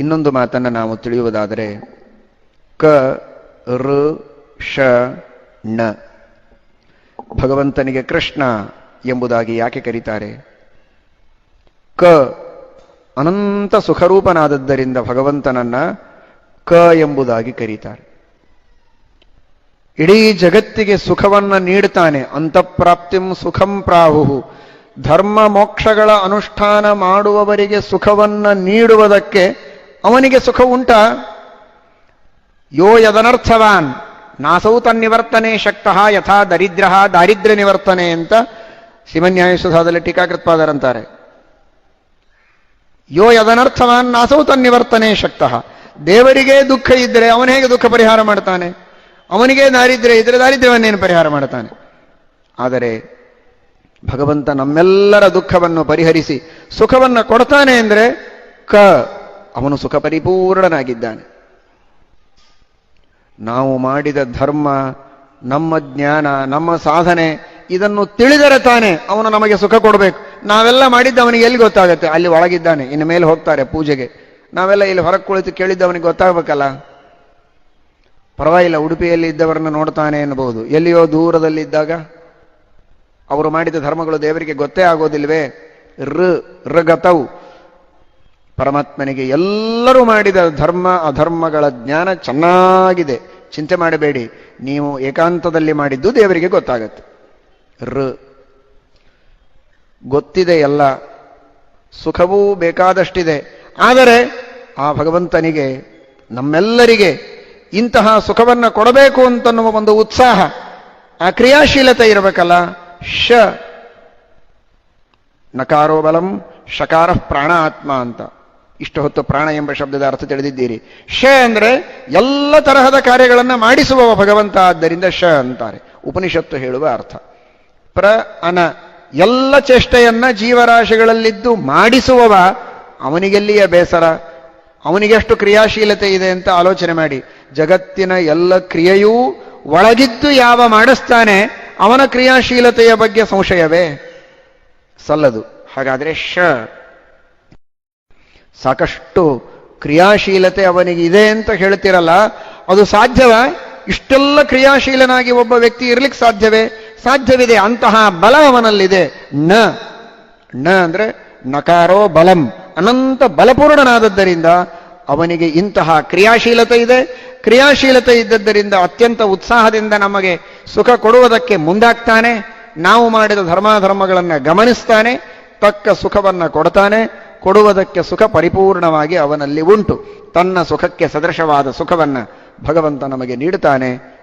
ಇನ್ನೊಂದು ಮಾತನ್ನು ನಾವು ತಿಳಿಯುವುದಾದರೆ, ಕ ಋ ಶ ಣ. ಭಗವಂತನಿಗೆ ಕೃಷ್ಣ ಎಂಬುದಾಗಿ ಯಾಕೆ ಕರೀತಾರೆ? ಕ, ಅನಂತ ಸುಖರೂಪನಾದದ್ದರಿಂದ ಭಗವಂತನನ್ನ ಕ ಎಂಬುದಾಗಿ ಕರೀತಾರೆ. ಇಡೀ ಜಗತ್ತಿಗೆ ಸುಖವನ್ನ ನೀಡ್ತಾನೆ, ಅಂತಃಪ್ರಾಪ್ತಿಂ ಸುಖಂ ಪ್ರಾಹು ಧರ್ಮ ಮೋಕ್ಷಗಳ ಅನುಷ್ಠಾನ ಮಾಡುವವರಿಗೆ ಸುಖವನ್ನ ನೀಡುವುದಕ್ಕೆ ಅವನಿಗೆ ಸುಖ ಉಂಟ? ಯೋ ಯದನರ್ಥವಾನ್, ನಾಸೌ ತನ್ನಿವರ್ತನೆ ಶಕ್ತಃ ಯಥಾ ದರಿದ್ರ ದಾರಿದ್ರ್ಯ ನಿವರ್ತನೆ ಅಂತ ಶಿವನ್ಯಾಯಸುಧಾದಲ್ಲಿ ಟೀಕಾಕೃತ್ಪಾದರಂತಾರೆ ಯೋ ಯದನರ್ಥವಾನ್, ನಾಸೌ ತನ್ನಿವರ್ತನೆ ಶಕ್ತಃ. ದೇವರಿಗೆ ದುಃಖ ಇದ್ದರೆ ಅವನು ಹೇಗೆ ದುಃಖ ಪರಿಹಾರ ಮಾಡ್ತಾನೆ? ಅವನಿಗೆ ದಾರಿದ್ರ್ಯ ಇದ್ರೆ ದಾರಿದ್ರ್ಯವನ್ನೇನು ಪರಿಹಾರ ಮಾಡ್ತಾನೆ? ಆದರೆ ಭಗವಂತ ನಮ್ಮೆಲ್ಲರ ದುಃಖವನ್ನು ಪರಿಹರಿಸಿ ಸುಖವನ್ನು ಕೊಡ್ತಾನೆ ಅಂದರೆ ಕ ಅವನು ಸುಖ ಪರಿಪೂರ್ಣನಾಗಿದ್ದಾನೆ ನಾವು ಮಾಡಿದ ಧರ್ಮ, ನಮ್ಮ ಜ್ಞಾನ, ನಮ್ಮ ಸಾಧನೆ, ಇದನ್ನು ತಿಳಿದರೆ ತಾನೆ ಅವನು ನಮಗೆ ಸುಖ ಕೊಡಬೇಕು. ನಾವೆಲ್ಲ ಮಾಡಿದ್ದ ಅವನಿಗೆ ಎಲ್ಲಿ ಗೊತ್ತಾಗುತ್ತೆ? ಅಲ್ಲಿ ಒಳಗಿದ್ದಾನೆ, ಇನ್ನು ಮೇಲೆ ಹೋಗ್ತಾರೆ ಪೂಜೆಗೆ. ನಾವೆಲ್ಲ ಇಲ್ಲಿ ಹೊರಗೆ ಕುಳಿತು ಕೇಳಿದ್ದವನಿಗೆ ಗೊತ್ತಾಗಬೇಕಲ್ಲ? ಪರವಾಗಿಲ್ಲ, ಉಡುಪಿಯಲ್ಲಿ ಇದ್ದವರನ್ನು ನೋಡ್ತಾನೆ ಎನ್ನಬಹುದು ಎಲ್ಲಿಯೋ ದೂರದಲ್ಲಿದ್ದಾಗ ಅವರು ಮಾಡಿದ ಧರ್ಮಗಳು ದೇವರಿಗೆ ಗೊತ್ತೇ ಆಗೋದಿಲ್ವೇ? ಋ ಋಗತವು ಪರಮಾತ್ಮನಿಗೆ ಎಲ್ಲರೂ ಮಾಡಿದ ಧರ್ಮ, ಅಧರ್ಮಗಳ ಜ್ಞಾನ ಚೆನ್ನಾಗಿದೆ. ಚಿಂತೆ ಮಾಡಬೇಡಿ. ನೀವು ಏಕಾಂತದಲ್ಲಿ ಮಾಡಿದ್ದು ದೇವರಿಗೆ ಗೊತ್ತಾಗತ್ತೆ. ಋ ಗೊತ್ತಿದೆ ಎಲ್ಲ. ಸುಖವೂ ಬೇಕಾದಷ್ಟಿದೆ. ಆದರೆ ಆ ಭಗವಂತನಿಗೆ, ನಮ್ಮೆಲ್ಲರಿಗೆ ಇಂತಹ ಸುಖವನ್ನ ಕೊಡಬೇಕು ಅಂತನ್ನುವ ಒಂದು ಉತ್ಸಾಹ, ಆ ಕ್ರಿಯಾಶೀಲತೆ ಇರಬೇಕಲ್ಲ. ಶ. ನಕಾರೋ ಬಲಂ ಶಕಾರ ಪ್ರಾಣ ಆತ್ಮ ಅಂತ. ಇಷ್ಟು ಹೊತ್ತು ಪ್ರಾಣ ಎಂಬ ಶಬ್ದದ ಅರ್ಥ ತಿಳಿದಿದ್ದೀರಿ. ಶ ಅಂದ್ರೆ ಎಲ್ಲ ತರಹದ ಕಾರ್ಯಗಳನ್ನು ಮಾಡಿಸುವವ ಭಗವಂತ ಆದ್ದರಿಂದ ಶ ಅಂತಾರೆ. ಉಪನಿಷತ್ತು ಹೇಳುವ ಅರ್ಥ. ಪ್ರ, ಅನ, ಎಲ್ಲ ಚೇಷ್ಟೆಯನ್ನ ಜೀವರಾಶಿಗಳಲ್ಲಿದ್ದು ಮಾಡಿಸುವವ ಅವನಿಗೆಲ್ಲಿಯ ಬೇಸರ? ಅವನಿಗೆಷ್ಟು ಕ್ರಿಯಾಶೀಲತೆ ಇದೆ ಅಂತ ಆಲೋಚನೆ ಮಾಡಿ. ಜಗತ್ತಿನ ಎಲ್ಲ ಕ್ರಿಯೆಯೂ ಒಳಗಿದ್ದು ಯಾವ ಮಾಡಿಸ್ತಾನೆ ಅವನ ಕ್ರಿಯಾಶೀಲತೆಯ ಬಗ್ಗೆ ಸಂಶಯವೇ? ಸಲ್ಲದು. ಹಾಗಾದ್ರೆ ಶ ಸಾಕಷ್ಟು ಕ್ರಿಯಾಶೀಲತೆ ಅವನಿಗೆ ಇದೆ ಅಂತ ಹೇಳ್ತಿರಲ್ಲ, ಅದು ಸಾಧ್ಯವ? ಇಷ್ಟೆಲ್ಲ ಕ್ರಿಯಾಶೀಲನಾಗಿ ಒಬ್ಬ ವ್ಯಕ್ತಿ ಇರ್ಲಿಕ್ಕೆ ಸಾಧ್ಯವೇ? ಸಾಧ್ಯವಿದೆ, ಅಂತಹ ಬಲ ಅವನಲ್ಲಿದೆ. ನ ನ ಅಂದ್ರೆ ನಕಾರೋ ಬಲಂ, ಅನಂತ ಬಲಪೂರ್ಣನಾದದ್ದರಿಂದ ಅವನಿಗೆ ಇಂತಹ ಕ್ರಿಯಾಶೀಲತೆ ಇದೆ. ಕ್ರಿಯಾಶೀಲತೆ ಇದ್ದದ್ದರಿಂದ ಅತ್ಯಂತ ಉತ್ಸಾಹದಿಂದ ನಮಗೆ ಸುಖ ಕೊಡುವುದಕ್ಕೆ ಮುಂದಾಗ್ತಾನೆ. ನಾವು ಮಾಡಿದ ಧರ್ಮಾಧರ್ಮಗಳನ್ನು ಗಮನಿಸ್ತಾನೆ, ತಕ್ಕ ಸುಖವನ್ನು ಕೊಡ್ತಾನೆ. ಕೊಡುವುದಕ್ಕೆ ಸುಖ ಪರಿಪೂರ್ಣವಾಗಿ ಅವನಲ್ಲಿ ಉಂಟು. ತನ್ನ ಸುಖಕ್ಕೆ ಸದೃಶವಾದ ಸುಖವನ್ನು ಭಗವಂತ ನಮಗೆ ನೀಡುತ್ತಾನೆ.